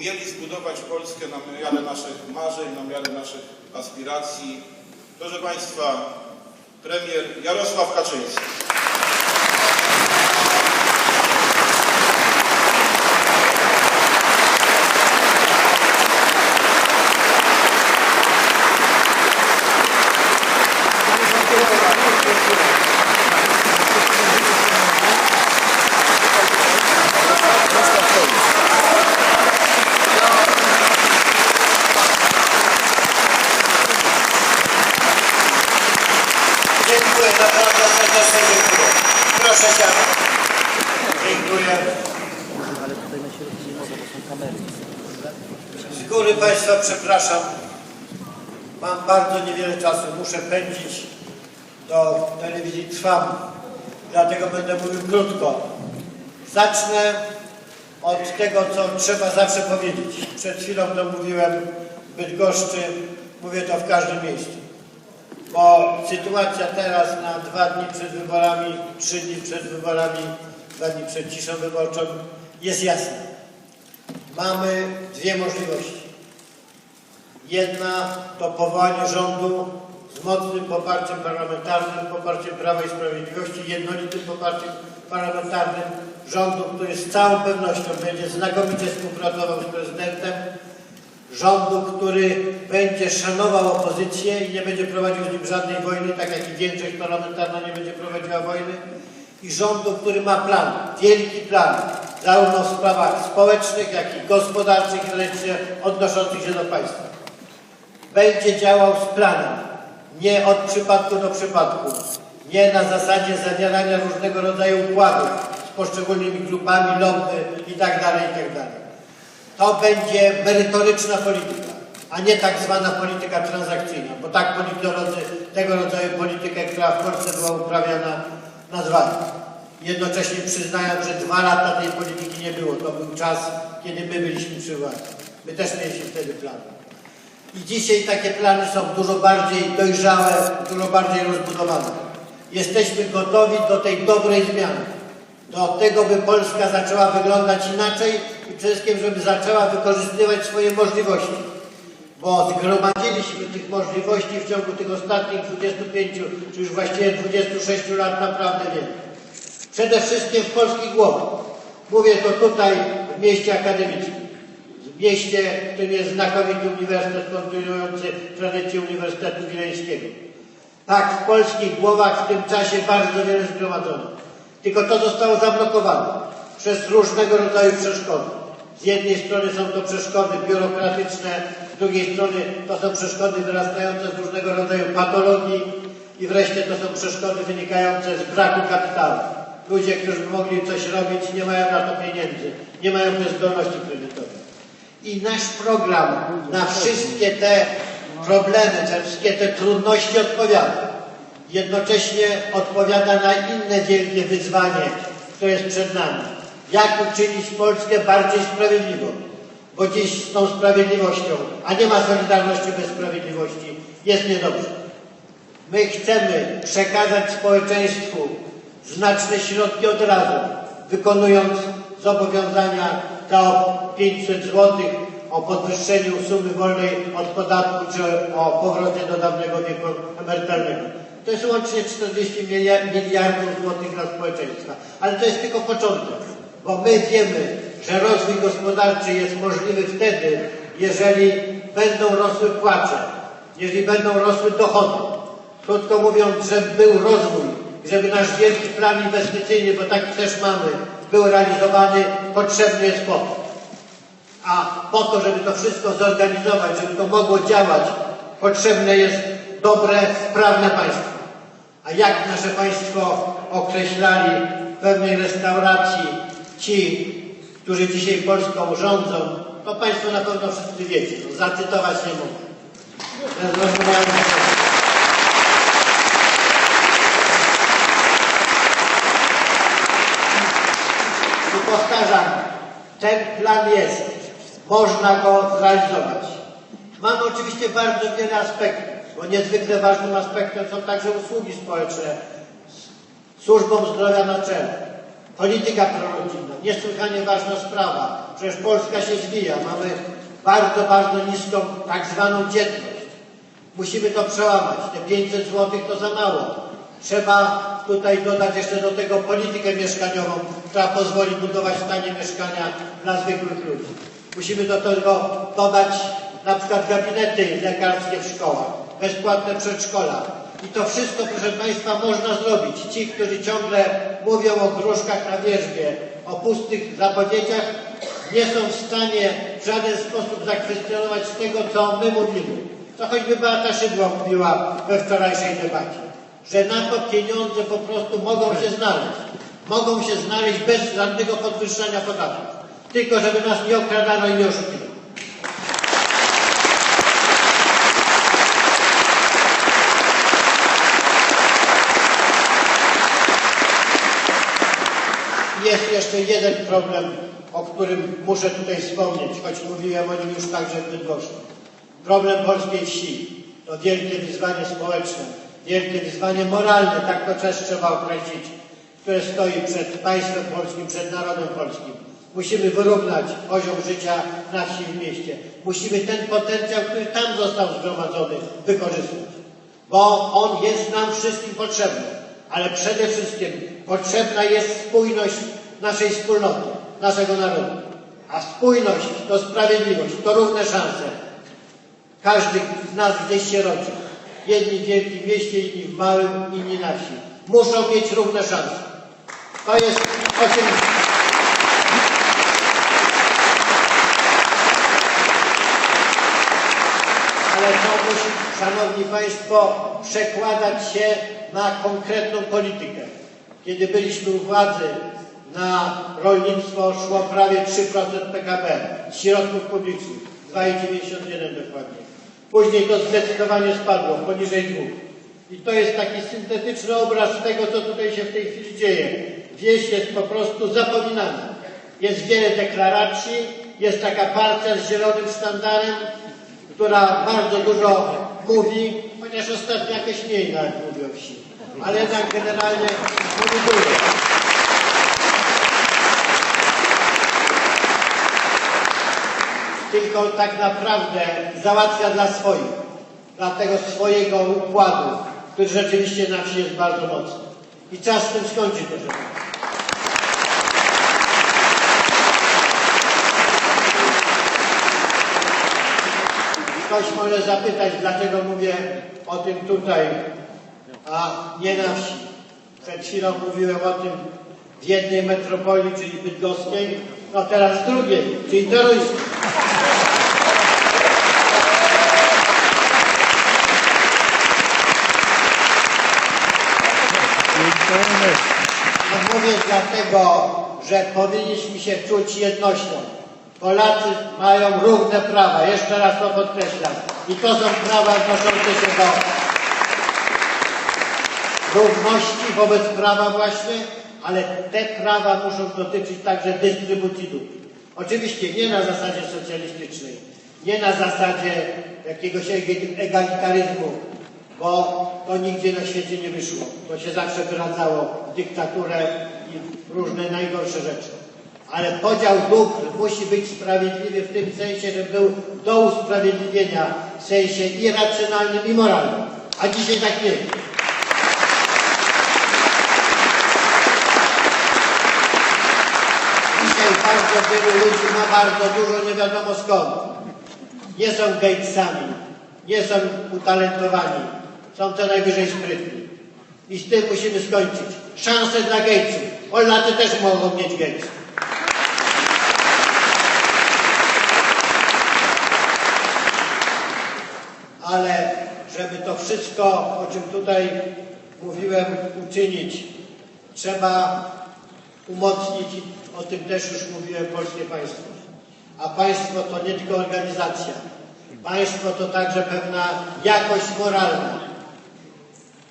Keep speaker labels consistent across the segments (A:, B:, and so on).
A: umieli zbudować Polskę na miarę naszych marzeń, na miarę naszych aspiracji. Proszę Państwa, premier Jarosław Kaczyński.
B: Dziękuję, naprawdę serdecznie dziękuję. Dziękuję. Z góry Państwa przepraszam. Mam bardzo niewiele czasu. Muszę pędzić do telewizji Trwam. Dlatego będę mówił krótko. Zacznę od tego, co trzeba zawsze powiedzieć. Przed chwilą to mówiłem w Bydgoszczy. Mówię to w każdym miejscu. Bo sytuacja teraz na dwa dni przed wyborami, trzy dni przed wyborami, dwa dni przed ciszą wyborczą jest jasna. Mamy dwie możliwości. Jedna to powołanie rządu z mocnym poparciem parlamentarnym, poparciem Prawa i Sprawiedliwości, jednolitym poparciem parlamentarnym rządu, który z całą pewnością będzie znakomicie współpracował z prezydentem, rządu, który będzie szanował opozycję i nie będzie prowadził z nim żadnej wojny, tak jak i większość parlamentarna nie będzie prowadziła wojny, i rządu, który ma plan, wielki plan, zarówno w sprawach społecznych, jak i gospodarczych, wreszcie odnoszących się do państwa. Będzie działał z planem, nie od przypadku do przypadku, nie na zasadzie zawierania różnego rodzaju układów z poszczególnymi grupami, lobby itd., itd. To będzie merytoryczna polityka, a nie tak zwana polityka transakcyjna, bo tak politolodzy tego rodzaju politykę, która w Polsce była uprawiana, nazwali. Jednocześnie przyznają, że dwa lata tej polityki nie było. To był czas, kiedy my byliśmy przy władzy. My też mieliśmy wtedy plany. I dzisiaj takie plany są dużo bardziej dojrzałe, dużo bardziej rozbudowane. Jesteśmy gotowi do tej dobrej zmiany. Do tego, by Polska zaczęła wyglądać inaczej i przede wszystkim, żeby zaczęła wykorzystywać swoje możliwości. Bo zgromadziliśmy tych możliwości w ciągu tych ostatnich 25, czy już właściwie 26 lat naprawdę wiele. Przede wszystkim w polskich głowach. Mówię to tutaj w mieście akademickim w mieście, w którym jest znakomity uniwersytet kontynuujący tradycję Uniwersytetu Wileńskiego. Tak, w polskich głowach w tym czasie bardzo wiele zgromadzono. Tylko to zostało zablokowane przez różnego rodzaju przeszkody. Z jednej strony są to przeszkody biurokratyczne, z drugiej strony to są przeszkody wyrastające z różnego rodzaju patologii i wreszcie to są przeszkody wynikające z braku kapitału. Ludzie, którzy mogli coś robić, nie mają na to pieniędzy, nie mają też zdolności kredytowej. I nasz program na wszystkie te problemy, te wszystkie te trudności odpowiada. Jednocześnie odpowiada na inne wielkie wyzwanie, które jest przed nami. Jak uczynić Polskę bardziej sprawiedliwą? Bo dziś z tą sprawiedliwością, a nie ma solidarności bez sprawiedliwości, jest niedobrze. My chcemy przekazać społeczeństwu znaczne środki od razu, wykonując zobowiązania do 500 zł, o podwyższeniu sumy wolnej od podatku, czy o powrocie do dawnego wieku emerytalnego. To jest łącznie 40 milia- miliardów złotych dla społeczeństwa. Ale to jest tylko początek, bo my wiemy, że rozwój gospodarczy jest możliwy wtedy, jeżeli będą rosły płace, jeżeli będą rosły dochody. Krótko mówiąc, żeby był rozwój, żeby nasz wielki plan inwestycyjny, bo taki też mamy, był realizowany, potrzebny jest popyt. A po to, żeby to wszystko zorganizować, żeby to mogło działać, potrzebne jest dobre, sprawne państwo. A jak nasze państwo określali w pewnej restauracji ci, którzy dzisiaj Polską rządzą, to państwo na pewno wszyscy wiecie. Zacytować nie mogę. I powtarzam, ten plan jest, można go zrealizować. Mamy oczywiście bardzo wiele aspektów, bo niezwykle ważnym aspektem są także usługi społeczne, służbą zdrowia na czele, polityka prorodzinna, niesłychanie ważna sprawa, Przecież Polska się zwija. Mamy bardzo, bardzo niską tak zwaną dzietność. Musimy to przełamać. Te 500 zł to za mało. Trzeba tutaj dodać jeszcze do tego politykę mieszkaniową, która pozwoli budować tanie mieszkania dla zwykłych ludzi. Musimy do tego dodać na przykład gabinety lekarskie w szkołach, bezpłatne przedszkola. I to wszystko, proszę Państwa, można zrobić. Ci, którzy ciągle mówią o gruszkach na wierzbie, o pustych zapowiedziach, nie są w stanie w żaden sposób zakwestionować tego, co my mówimy. Co choćby Beata Szydło mówiła we wczorajszej debacie, że na to pieniądze po prostu mogą się znaleźć. Mogą się znaleźć bez żadnego podwyższania podatków. Tylko żeby nas nie okradano i nie oszukiwano. Jest jeszcze jeden problem, o którym muszę tutaj wspomnieć, choć mówiłem o nim już także w Bydgoszczy. Problem polskiej wsi to wielkie wyzwanie społeczne, wielkie wyzwanie moralne, tak to też trzeba określić, które stoi przed państwem polskim, przed narodem polskim. Musimy wyrównać poziom życia na wsi i w mieście. Musimy ten potencjał, który tam został zgromadzony, wykorzystać bo on jest nam wszystkim potrzebny, ale przede wszystkim potrzebna jest spójność naszej wspólnoty, naszego narodu. A spójność to sprawiedliwość, to równe szanse. Każdy z nas gdzieś się rodzi. Jedni w wielkim mieście, inni w małym, inni na wsi. Muszą mieć równe szanse. To jest o ale to musi, Szanowni Państwo, przekładać się na konkretną politykę. Kiedy byliśmy u władzy, na rolnictwo szło prawie 3% PKB środków publicznych, 2,91 dokładnie. Później to zdecydowanie spadło, poniżej 2. I to jest taki syntetyczny obraz tego, co tutaj się w tej chwili dzieje. Wieś jest po prostu zapominana. Jest wiele deklaracji, jest taka partia z zielonym sztandarem, która bardzo dużo mówi, chociaż ostatnio jakoś mniej nawet mówi o wsi. Ale jednak generalnie mówi dużo. Tylko tak naprawdę załatwia dla swoich, dla tego swojego układu, który rzeczywiście na wsi jest bardzo mocny. I czas z tym skończyć, proszę Państwa. Ktoś może zapytać, dlaczego mówię o tym tutaj, a nie na wsi. Przed chwilą mówiłem o tym w jednej metropolii, czyli bydgoskiej, no teraz w drugiej, czyli toruńskiej. No mówię dlatego, że powinniśmy się czuć jednością. Polacy mają równe prawa, jeszcze raz to podkreślam. I to są prawa odnoszące się do równości wobec prawa właśnie, ale te prawa muszą dotyczyć także dystrybucji dóbr. Oczywiście nie na zasadzie socjalistycznej, nie na zasadzie jakiegoś egalitaryzmu, bo to nigdzie na świecie nie wyszło. To się zawsze wyradzało w dyktaturę i w różne najgorsze rzeczy. Ale podział dóbr musi być sprawiedliwy w tym sensie, że był do usprawiedliwienia w sensie i racjonalnym, i moralnym. A dzisiaj tak nie jest. Bardzo wielu ludzi ma bardzo dużo nie wiadomo skąd. Nie są Gatesami, nie są utalentowani, są co najwyżej sprytni. I z tym musimy skończyć. Szanse dla Gatesów. Polacy też mogą mieć Gatesów. Ale żeby to wszystko, o czym tutaj mówiłem, uczynić, trzeba umocnić, o tym też już mówiłem, polskie państwo. A państwo to nie tylko organizacja. Państwo to także pewna jakość moralna.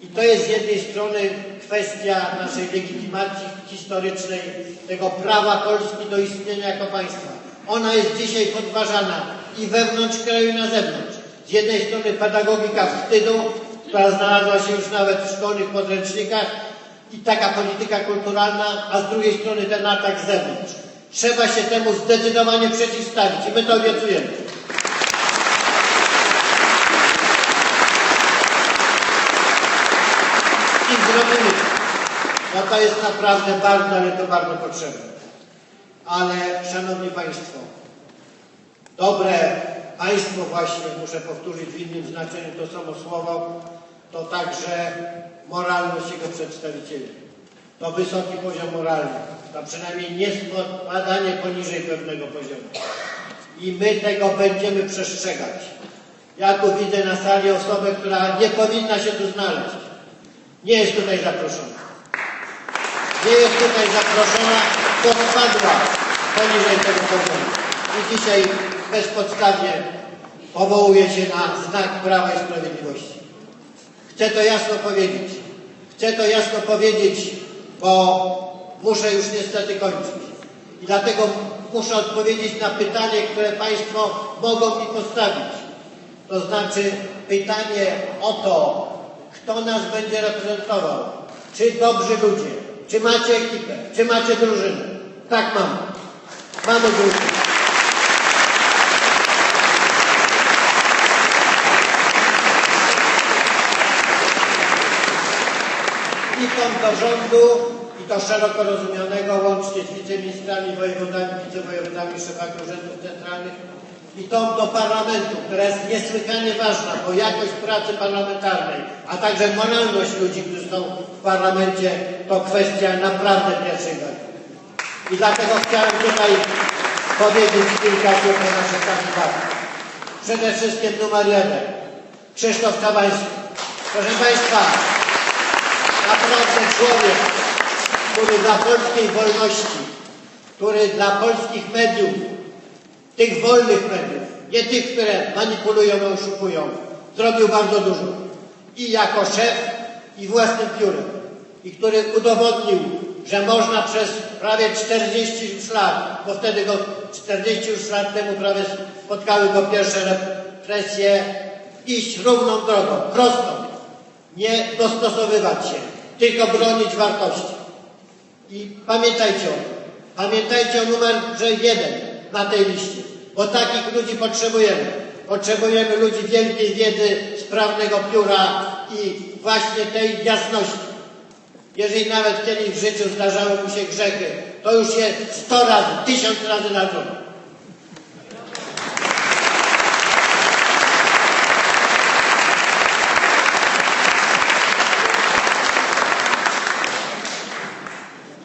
B: I to jest z jednej strony kwestia naszej legitymacji historycznej, tego prawa Polski do istnienia jako państwa. Ona jest dzisiaj podważana i wewnątrz kraju, i na zewnątrz. Z jednej strony pedagogika wstydu, która znalazła się już nawet w szkolnych podręcznikach i taka polityka kulturalna, a z drugiej strony ten atak z zewnątrz. Trzeba się temu zdecydowanie przeciwstawić i my to obiecujemy. I zrobimy to. No to jest naprawdę bardzo, ale to bardzo potrzebne. Ale, Szanowni Państwo, dobre państwo właśnie, muszę powtórzyć w innym znaczeniu to samo słowo, to także moralność jego przedstawicieli. To wysoki poziom moralny, to przynajmniej nie spadanie poniżej pewnego poziomu. I my tego będziemy przestrzegać. Ja tu widzę na sali osobę, która nie powinna się tu znaleźć. Nie jest tutaj zaproszona. Nie jest tutaj zaproszona, bo spadła poniżej tego poziomu. I dzisiaj bezpodstawnie powołuje się na znak Prawa i Sprawiedliwości. Chcę to jasno powiedzieć. Chcę to jasno powiedzieć, bo muszę już niestety kończyć. I dlatego muszę odpowiedzieć na pytanie, które Państwo mogą mi postawić. To znaczy pytanie o to, kto nas będzie reprezentował. Czy dobrzy ludzie, czy macie ekipę, czy macie drużynę. Tak mamy. Mamy drużynę. Tą do rządu, i to szeroko rozumianego, łącznie z wiceministrami, wojewodami, wicewojewodami, szefami urzędów centralnych, i tą do parlamentu, która jest niesłychanie ważna, bo jakość pracy parlamentarnej, a także moralność ludzi, którzy są w parlamencie, to kwestia naprawdę pierwszej. I dlatego chciałem tutaj powiedzieć kilka słów o naszych kandydatach. Przede wszystkim numer jeden, Krzysztof Czabański. Proszę Państwa, naprawdę człowiek, który dla polskiej wolności, który dla polskich mediów, tych wolnych mediów, nie tych, które manipulują i oszukują, zrobił bardzo dużo. I jako szef, i własnym piórem. I który udowodnił, że można przez prawie 40 już lat, bo wtedy go 40 już lat temu prawie spotkały go pierwsze represje, iść równą drogą, prostą, nie dostosowywać się, tylko bronić wartości. I pamiętajcie o tym. Pamiętajcie o numerze jeden na tej liście, bo takich ludzi potrzebujemy. Potrzebujemy ludzi wielkiej wiedzy, sprawnego pióra i właśnie tej jasności. Jeżeli nawet kiedyś w życiu zdarzały mu się grzechy, to już je sto razy, tysiąc razy nadrobił.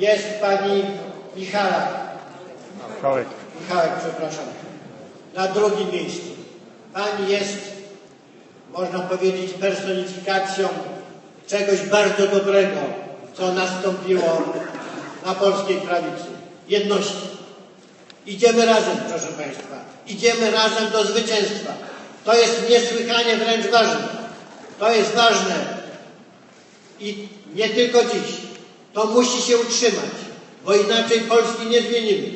B: Jest pani Michalak.
C: Człowiek.
B: Michałek, przepraszam. Na drugim miejscu. Pani jest, można powiedzieć, personifikacją czegoś bardzo dobrego, co nastąpiło na polskiej prawicy. Jedności. Idziemy razem, proszę Państwa. Idziemy razem do zwycięstwa. To jest niesłychanie wręcz ważne. To jest ważne. I nie tylko dziś. To musi się utrzymać, bo inaczej Polski nie zmienimy.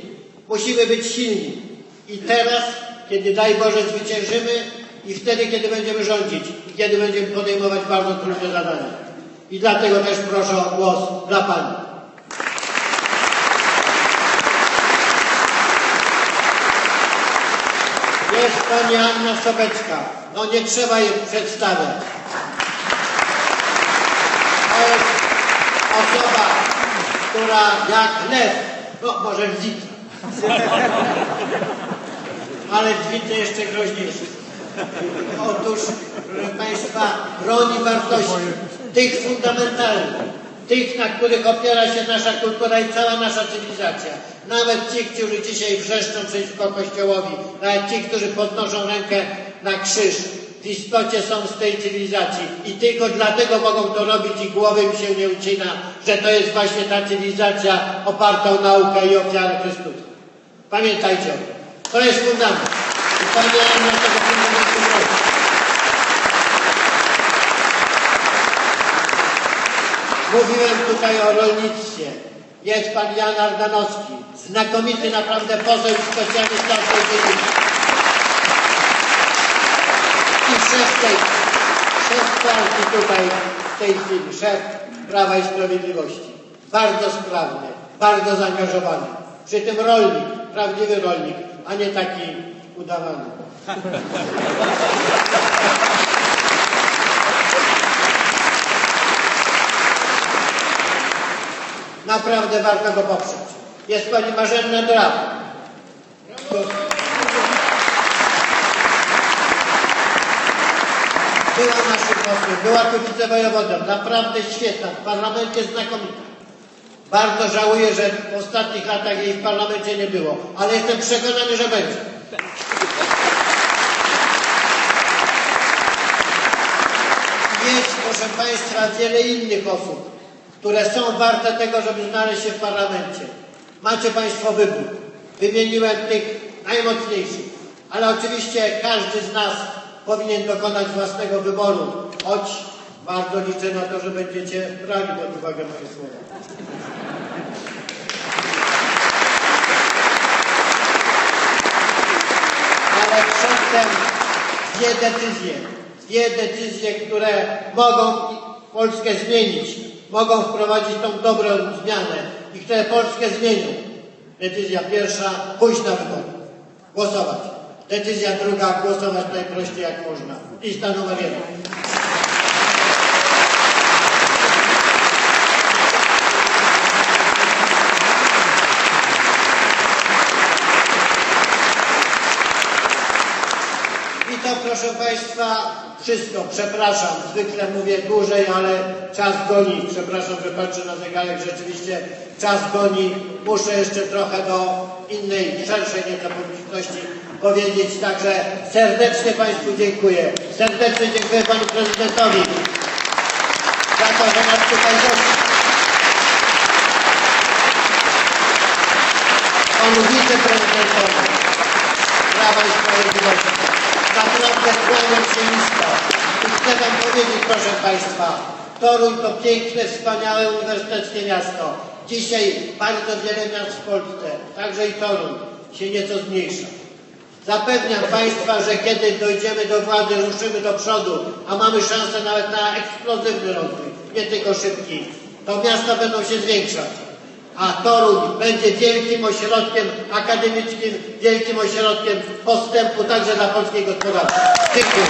B: Musimy być silni. I teraz, kiedy daj Boże zwyciężymy i wtedy, kiedy będziemy rządzić i kiedy będziemy podejmować bardzo trudne zadania. I dlatego też proszę o głos dla Pani. Jest Pani Anna Sobecka. No nie trzeba jej przedstawiać. Osoba, która jak lew, no może wzita, ale dźwignie jeszcze groźniejsze. Otóż, proszę Państwa, broni wartości, tych fundamentalnych, tych, na których opiera się nasza kultura i cała nasza cywilizacja. Nawet ci, którzy dzisiaj wrzeszczą przeciwko Kościołowi, nawet ci, którzy podnoszą rękę na krzyż, w istocie są z tej cywilizacji i tylko dlatego mogą to robić i głowy mi się nie ucina, że to jest właśnie ta cywilizacja oparta o naukę i ofiarę Chrystusa. Pamiętajcie o tym. To jest fundament. I Pani Anna tego fundamentu. Mówiłem tutaj o rolnictwie. Jest pan Jan Ardanowski, znakomity naprawdę poseł i specjalista w dziedzinie. Tej, szef partii tutaj w tej chwili, szef Prawa i Sprawiedliwości. Bardzo sprawny, bardzo zaangażowany. Przy tym rolnik, prawdziwy rolnik, a nie taki udawany. Naprawdę warto go poprzeć. Jest pani Marzena Drab. Była naszym posłem, była tu wicewojewodą, naprawdę świetna, w parlamencie znakomita. Bardzo żałuję, że w ostatnich latach jej w parlamencie nie było, ale jestem przekonany, że będzie. Jest, proszę Państwa, wiele innych osób, które są warte tego, żeby znaleźć się w parlamencie. Macie Państwo wybór. Wymieniłem tych najmocniejszych, ale oczywiście każdy z nas powinien dokonać własnego wyboru, choć bardzo liczę na to, że będziecie brali pod uwagę moje słowa. ale przedtem dwie decyzje, dwie decyzje, które mogą Polskę zmienić, mogą wprowadzić tą dobrą zmianę i które Polskę zmienią. Decyzja pierwsza, pójść na wybory, głosować. Decyzja druga, głosować najprościej jak można. Lista numer jeden. I to proszę Państwa wszystko. Przepraszam, zwykle mówię dłużej, ale czas goni. Przepraszam, że patrzę na zegarek. Rzeczywiście czas goni. Muszę jeszcze trochę do innej, szerszej nieco publiczności powiedzieć. Także serdecznie Państwu dziękuję. Serdecznie dziękuję Panu Prezydentowi za to, że nas tutaj gości. Panu Wiceprezydentowi Prawa i Sprawiedliwości. Naprawdę kłaniam się nisko. I chcę Wam powiedzieć, proszę Państwa, Toruń to piękne, wspaniałe uniwersyteckie miasto. Dzisiaj bardzo wiele miast w Polsce, także i Toruń, się nieco zmniejsza. Zapewniam Państwa, że kiedy dojdziemy do władzy, ruszymy do przodu, a mamy szansę nawet na eksplozywny rozwój, nie tylko szybki, to miasta będą się zwiększać. A Toruń będzie wielkim ośrodkiem akademickim, wielkim ośrodkiem postępu także dla polskiej gospodarki. Dziękuję.